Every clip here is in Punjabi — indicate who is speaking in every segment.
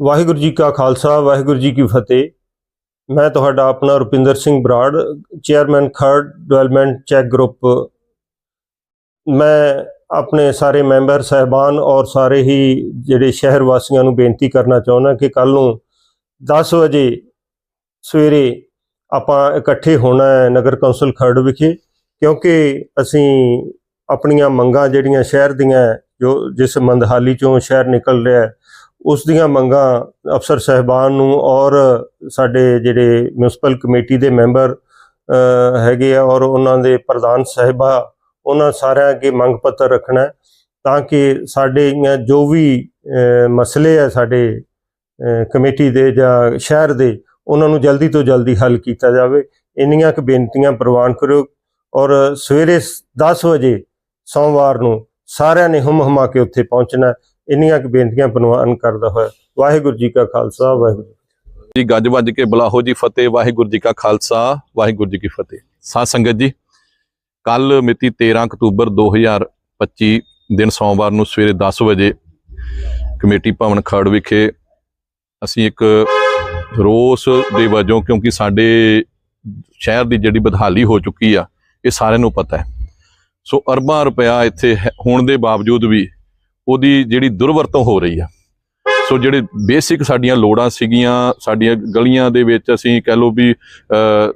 Speaker 1: ਵਾਹਿਗੁਰੂ ਜੀ ਕਾ ਖਾਲਸਾ, ਵਾਹਿਗੁਰੂ ਜੀ ਕੀ ਫਤਿਹ। ਮੈਂ ਤੁਹਾਡਾ ਆਪਣਾ Rupinder Singh Brar, chairman Kharar development check group. ਮੈਂ ਆਪਣੇ ਸਾਰੇ ਮੈਂਬਰ, ਸਹਿਬਾਨ ਔਰ ਸਾਰੇ ਹੀ ਜਿਹੜੇ ਸ਼ਹਿਰ ਵਾਸੀਆਂ ਨੂੰ ਬੇਨਤੀ ਕਰਨਾ ਚਾਹੁੰਦਾ ਕਿ ਕੱਲ ਨੂੰ 10 ਵਜੇ ਸਵੇਰੇ ਆਪਾਂ ਇਕੱਠੇ ਹੋਣਾ ਹੈ ਨਗਰ ਕੌਂਸਲ ਖਰੜ ਵਿਖੇ, ਕਿਉਂਕਿ ਅਸੀਂ ਆਪਣੀਆਂ ਮੰਗਾਂ ਜਿਹੜੀਆਂ ਸ਼ਹਿਰ ਦੀਆਂ ਜੋ ਜਿਸ ਮੰਦਹਾਲੀ ਚੋਂ ਸ਼ਹਿਰ ਨਿਕਲ ਰਿਹਾ ਹੈ ਉਸ ਦੀਆਂ ਮੰਗਾਂ ਅਫਸਰ ਸਹਿਬਾਨ ਨੂੰ ਔਰ ਸਾਡੇ ਜਿਹੜੇ ਮਿਊਨਿਸਪਲ ਕਮੇਟੀ ਦੇ ਮੈਂਬਰ ਹੈਗੇ ਆ ਔਰ ਉਹਨਾਂ ਦੇ ਪ੍ਰਧਾਨ ਸਾਹਿਬਾ, ਉਹਨਾਂ ਸਾਰਿਆਂ ਅੱਗੇ ਮੰਗ ਪੱਤਰ ਰੱਖਣਾ ਤਾਂ ਕਿ ਸਾਡੇ ਜੋ ਵੀ ਮਸਲੇ ਆ ਸਾਡੇ ਕਮੇਟੀ ਦੇ ਜਾਂ ਸ਼ਹਿਰ ਦੇ, ਉਹਨਾਂ ਨੂੰ ਜਲਦੀ ਤੋਂ ਜਲਦੀ ਹੱਲ ਕੀਤਾ ਜਾਵੇ। ਇੰਨੀਆਂ ਕੁ ਬੇਨਤੀਆਂ ਪ੍ਰਵਾਨ ਕਰੋ ਔਰ ਸਵੇਰੇ 10 ਵਜੇ ਸੋਮਵਾਰ ਨੂੰ ਸਾਰਿਆਂ ਨੇ ਹੁਮ ਹੁਮਾ ਕੇ ਉੱਥੇ ਪਹੁੰਚਣਾ ਇੰਨੀਆਂ ਕੁ ਬੇਨਤੀਆਂ ਪ੍ਰਵਾਨ ਕਰਦਾ ਹੋਇਆ। ਵਾਹਿਗੁਰੂ ਜੀ ਕਾ ਖਾਲਸਾ, ਵਾਹਿਗੁਰੂ
Speaker 2: ਜੀ ਗੱਜ ਵੱਜ ਕੇ ਬੁਲਾਹੋ ਜੀ ਫਤਿਹ, ਵਾਹਿਗੁਰੂ ਜੀ ਕਾ ਖਾਲਸਾ, ਵਾਹਿਗੁਰੂ ਜੀ ਕੀ ਫਤਿਹ। ਸਾਧ ਸੰਗਤ ਜੀ, ਕੱਲ ਮਿਤੀ 13 ਅਕਤੂਬਰ 2025 ਦਿਨ ਸੋਮਵਾਰ ਨੂੰ ਸਵੇਰੇ 10 ਵਜੇ ਕਮੇਟੀ ਭਵਨ ਖੜ ਵਿਖੇ ਅਸੀਂ ਇੱਕ ਰੋਸ ਦੇ ਵਜੋਂ, ਕਿਉਂਕਿ ਸਾਡੇ ਸ਼ਹਿਰ ਦੀ ਜਿਹੜੀ ਬਦਹਾਲੀ ਹੋ ਚੁੱਕੀ ਆ, ਇਹ ਸਾਰਿਆਂ ਨੂੰ ਪਤਾ ਹੈ। ਸੋ ਅਰਬਾਂ ਰੁਪਇਆ ਇੱਥੇ ਹੈ- ਹੋਣ ਦੇ ਬਾਵਜੂਦ ਵੀ ਉਹਦੀ ਜਿਹੜੀ ਦੁਰਵਰਤੋਂ ਹੋ ਰਹੀ ਆ। ਸੋ ਜਿਹੜੇ ਬੇਸਿਕ ਸਾਡੀਆਂ ਲੋੜਾਂ ਸੀਗੀਆਂ, ਸਾਡੀਆਂ ਗਲੀਆਂ ਦੇ ਵਿੱਚ ਅਸੀਂ ਕਹਿ ਲਓ ਵੀ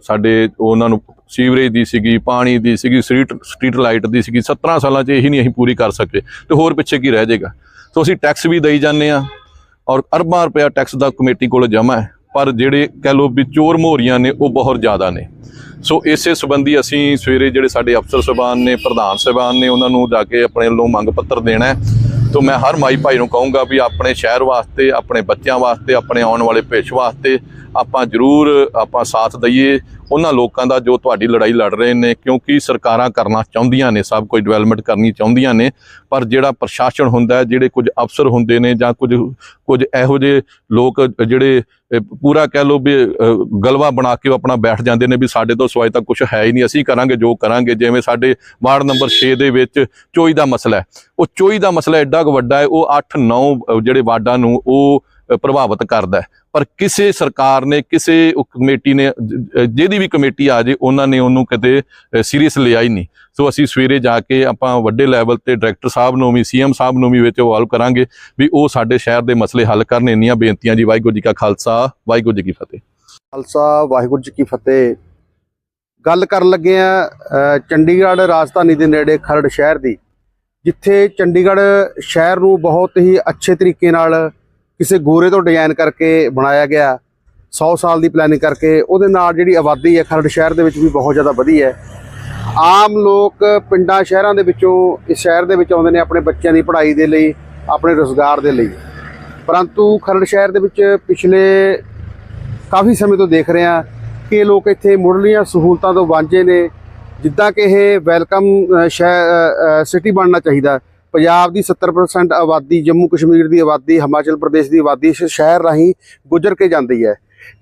Speaker 2: ਸਾਡੇ ਉਹਨਾਂ ਨੂੰ ਸੀਵਰੇਜ ਦੀ ਸੀਗੀ, ਪਾਣੀ ਦੀ ਸੀਗੀ, ਸਟਰੀਟ ਸਟਰੀਟ ਲਾਈਟ ਦੀ ਸੀਗੀ 17 ਸਾਲਾਂ 'ਚ ਇਹੀ ਨਹੀਂ ਅਸੀਂ ਪੂਰੀ ਕਰ ਸਕੇ। ਤੇ ਹੋਰ ਪਿੱਛੇ ਕੀ ਰਹਿ ਜਾਏਗਾ? ਸੋ ਅਸੀਂ ਟੈਕਸ ਵੀ ਦੇਈ ਜਾਂਦੇ ਆ ਔਰ ਅਰਬਾਂ ਰੁਪਇਆ ਟੈਕਸ ਦਾ ਕਮੇਟੀ ਕੋਲ ਜਮ੍ਹਾਂ ਹੈ। ਪਰ ਜਿਹੜੇ ਕਹਿ ਲਓ ਵੀ ਚੋਰ ਮੋਹਰੀਆਂ ਨੇ, ਉਹ ਬਹੁਤ ਜ਼ਿਆਦਾ ਨੇ। ਸੋ ਇਸੇ ਸੰਬੰਧੀ ਅਸੀਂ ਸਵੇਰੇ ਜਿਹੜੇ ਸਾਡੇ ਅਫਸਰ ਸਭਾਨ ਨੇ, ਪ੍ਰਧਾਨ ਸਭਾਨ ਨੇ, ਉਹਨਾਂ ਨੂੰ ਜਾ ਕੇ ਆਪਣੇ ਵੱਲੋਂ ਮੰਗ ਪੱਤਰ ਦੇਣਾ ਹੈ। ਤੋ ਮੈਂ ਹਰ ਮਾਈ ਭਾਈ ਨੂੰ ਕਹੂੰਗਾ ਵੀ ਆਪਣੇ ਸ਼ਹਿਰ ਵਾਸਤੇ, ਆਪਣੇ ਬੱਚਿਆਂ ਵਾਸਤੇ, ਆਪਣੇ ਆਉਣ ਵਾਲੇ ਭੇਸ਼ ਵਾਸਤੇ ਆਪਾਂ ਜ਼ਰੂਰ ਆਪਾਂ ਸਾਥ ਦਈਏ ਉਹਨਾਂ ਲੋਕਾਂ ਦਾ ਜੋ ਤੁਹਾਡੀ ਲੜਾਈ ਲੜ ਰਹੇ ਨੇ, ਕਿਉਂਕਿ ਸਰਕਾਰਾਂ ਕਰਨਾ ਚਾਹੁੰਦੀਆਂ ਨੇ, ਸਭ ਕੁਝ ਡਿਵੈਲਪਮੈਂਟ ਕਰਨੀ ਚਾਹੁੰਦੀਆਂ ਨੇ, ਪਰ ਜਿਹੜਾ ਪ੍ਰਸ਼ਾਸਨ ਹੁੰਦਾ ਹੈ, ਜਿਹੜੇ ਕੁਝ ਅਫਸਰ ਹੁੰਦੇ ਨੇ ਜਾਂ ਕੁਝ ਕੁਝ ਇਹੋ ਜਿਹੇ ਲੋਕ ਜਿਹੜੇ ਪੂਰਾ ਕਹਿ ਲਓ ਵੀ ਗਲਵਾ ਬਣਾ ਕੇ ਆਪਣਾ ਬੈਠ ਜਾਂਦੇ ਨੇ ਵੀ ਸਾਡੇ ਤੋਂ ਸਵਾਈ ਤਾਂ ਕੁਝ ਹੈ ਹੀ ਨਹੀਂ, ਅਸੀਂ ਕਰਾਂਗੇ, ਜੋ ਕਰਾਂਗੇ, ਜਿਵੇਂ ਸਾਡੇ ਵਾਰਡ ਨੰਬਰ 6 ਦੇ ਵਿੱਚ ਚੋਈ ਦਾ ਮਸਲਾ ਹੈ। ਉਹ ਚੋਈ ਦਾ ਮਸਲਾ ਐਡਾ ਕੁ ਵੱਡਾ ਹੈ, ਉਹ 8 9 ਜਿਹੜੇ ਵਾਰਡਾਂ ਨੂੰ ਉਹ ਪ੍ਰਭਾਵਿਤ ਕਰਦਾ ਪਰ ਕਿਸੇ ਸਰਕਾਰ ਨੇ, ਕਿਸੇ ਕਮੇਟੀ ਨੇ ਜਿਹਦੀ ਵੀ ਕਮੇਟੀ ਆ ਜੇ, ਉਹਨਾਂ ਨੇ ਉਹਨੂੰ ਕਦੇ ਸੀਰੀਅਸ ਲਿਆ ਹੀ ਨਹੀਂ। ਸੋ ਅਸੀਂ ਸਵੇਰੇ ਜਾ ਕੇ ਆਪਾਂ ਵੱਡੇ ਲੈਵਲ ਤੇ ਡਾਇਰੈਕਟਰ ਸਾਹਿਬ ਨੂੰ ਵੀ ਸੀਐਮ ਸਾਹਿਬ ਨੂੰ ਵੀ ਵਿੱਚ ਇਨਵੋਲਵ ਕਰਾਂਗੇ ਵੀ ਉਹ ਸਾਡੇ ਸ਼ਹਿਰ ਦੇ ਮਸਲੇ ਹੱਲ ਕਰਨ। ਇੰਨੀਆਂ ਬੇਨਤੀਆਂ ਜੀ, ਵਾਹਿਗੁਰੂ ਜੀ ਕਾ ਖਾਲਸਾ, ਵਾਹਿਗੁਰੂ ਜੀ ਕੀ ਫਤਿਹ।
Speaker 3: ਖਾਲਸਾ, ਵਾਹਿਗੁਰੂ ਜੀ ਕੀ ਫਤਿਹ। ਗੱਲ ਕਰਨ ਲੱਗੇ ਆ ਚੰਡੀਗੜ੍ਹ ਰਾਜਧਾਨੀ ਦੇ ਨੇੜੇ ਖਰੜ ਸ਼ਹਿਰ ਦੀ, ਜਿੱਥੇ ਚੰਡੀਗੜ੍ਹ ਸ਼ਹਿਰ ਨੂੰ ਬਹੁਤ ਹੀ ਅੱਛੇ ਤਰੀਕੇ ਨਾਲ ਕਿਸੇ ਗੋਰੇ ਤੋਂ ਡਿਜ਼ਾਈਨ ਕਰਕੇ ਬਣਾਇਆ ਗਿਆ 100 ਸਾਲ ਦੀ ਪਲੈਨਿੰਗ ਕਰਕੇ, ਉਹਦੇ ਨਾਲ ਜਿਹੜੀ ਆਬਾਦੀ ਹੈ ਖਰੜ ਸ਼ਹਿਰ ਦੇ ਵਿੱਚ ਵੀ ਬਹੁਤ ਜ਼ਿਆਦਾ ਵਧੀ ਹੈ। ਆਮ ਲੋਕ ਪਿੰਡਾਂ, ਸ਼ਹਿਰਾਂ ਦੇ ਵਿੱਚੋਂ, ਇਸ ਸ਼ਹਿਰ ਦੇ ਵਿੱਚ ਆਉਂਦੇ ਨੇ ਆਪਣੇ ਬੱਚਿਆਂ ਦੀ ਪੜ੍ਹਾਈ ਦੇ ਲਈ, ਆਪਣੇ ਰੋਜ਼ਗਾਰ ਦੇ ਲਈ। ਪਰੰਤੂ ਖਰੜ ਸ਼ਹਿਰ ਦੇ ਵਿੱਚ ਪਿਛਲੇ ਕਾਫੀ ਸਮੇਂ ਤੋਂ ਦੇਖ ਰਹੇ ਹਾਂ ਕਿ ਲੋਕ ਇੱਥੇ ਮੁੱਢਲੀਆਂ ਸਹੂਲਤਾਂ ਤੋਂ ਵਾਂਝੇ ਨੇ, ਜਿੱਦਾਂ ਕਿ ਇਹ ਵੈਲਕਮ ਸ਼ਹਿਰ ਸਿਟੀ ਬਣਨਾ ਚਾਹੀਦਾ। ਪੰਜਾਬ ਦੀ 70% ਆਬਾਦੀ, ਜੰਮੂ ਕਸ਼ਮੀਰ ਦੀ ਆਬਾਦੀ, ਹਿਮਾਚਲ ਪ੍ਰਦੇਸ਼ ਦੀ ਆਬਾਦੀ, ਇਸ ਸ਼ਹਿਰ ਰਾਹੀਂ ਗੁਜ਼ਰ ਕੇ ਜਾਂਦੀ ਹੈ।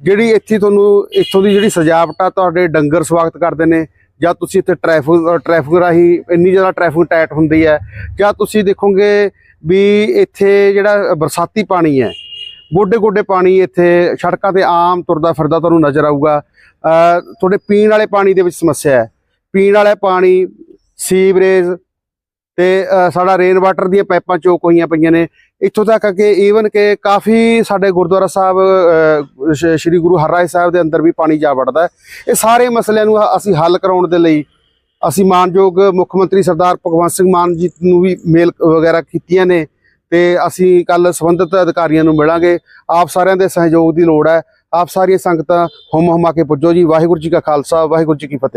Speaker 3: ਜਿਹੜੀ ਇੱਥੇ ਤੁਹਾਨੂੰ, ਇੱਥੋਂ ਦੀ ਜਿਹੜੀ ਸਜਾਵਟ ਆ ਤੁਹਾਡੇ ਡੰਗਰ ਸਵਾਗਤ ਕਰਦੇ ਨੇ, ਜਾਂ ਤੁਸੀਂ ਇੱਥੇ ਟ੍ਰੈਫਿਕ ਟ੍ਰੈਫਿਕ ਰਾਹੀਂ ਇੰਨੀ ਜ਼ਿਆਦਾ ਟ੍ਰੈਫਿਕ ਟਾਈਟ ਹੁੰਦੀ ਹੈ, ਜਾਂ ਤੁਸੀਂ ਦੇਖੋਗੇ ਵੀ ਇੱਥੇ ਜਿਹੜਾ ਬਰਸਾਤੀ ਪਾਣੀ ਹੈ ਗੋਡੇ ਗੋਡੇ ਪਾਣੀ ਇੱਥੇ ਸੜਕਾਂ ਤੇ ਆਮ ਤੁਰਦਾ ਫਿਰਦਾ ਤੁਹਾਨੂੰ ਨਜ਼ਰ ਆਊਗਾ। ਤੁਹਾਡੇ ਪੀਣ ਵਾਲੇ ਪਾਣੀ ਦੇ ਵਿੱਚ ਸਮੱਸਿਆ ਹੈ। ਪੀਣ ਵਾਲੇ ਪਾਣੀ, ਸੀਵਰੇਜ ਤੇ ਸਾਡਾ ਰੇਨ ਵਾਟਰ ਦੀਆਂ ਪਾਈਪਾਂ ਚੋਕ ਹੋਈਆਂ ਪਈਆਂ ਨੇ। ਇੱਥੋਂ ਤੱਕ ਕਿ ਈਵਨ ਕਿ ਕਾਫੀ ਸਾਡੇ ਗੁਰਦੁਆਰਾ ਸਾਹਿਬ ਸ਼- ਸ਼੍ਰੀ ਗੁਰੂ ਹਰਰਾਏ ਸਾਹਿਬ ਦੇ ਅੰਦਰ ਵੀ ਪਾਣੀ ਜਾ ਵੜਦਾ ਇਹ ਸਾਰੇ ਮਸਲਿਆਂ ਨੂੰ ਅਸੀਂ ਹੱਲ ਕਰਾਉਣ ਦੇ ਲਈ ਅਸੀਂ ਮਾਨਯੋਗ ਮੁੱਖ ਮੰਤਰੀ ਸਰਦਾਰ ਭਗਵੰਤ ਸਿੰਘ ਮਾਨ ਜੀ ਨੂੰ ਵੀ ਮੇਲ ਵਗੈਰਾ ਕੀਤੀਆਂ ਨੇ ਤੇ ਅਸੀਂ ਕੱਲ ਸੰਬੰਧਿਤ ਅਧਿਕਾਰੀਆਂ ਨੂੰ ਮਿਲਾਂਗੇ। ਆਪ ਸਾਰਿਆਂ ਦੇ ਸਹਿਯੋਗ ਦੀ ਲੋੜ ਹੈ। ਆਪ ਸਾਰੀਆਂ ਸੰਗਤਾਂ ਹੁਮ ਹੁਮਾ ਕੇ ਪੁੱਜੋ ਜੀ। ਵਾਹਿਗੁਰੂ ਜੀ ਕਾ ਖਾਲਸਾ। ਵਾਹਿਗੁਰੂ ਜੀ ਕੀ ਫਤਿਹ।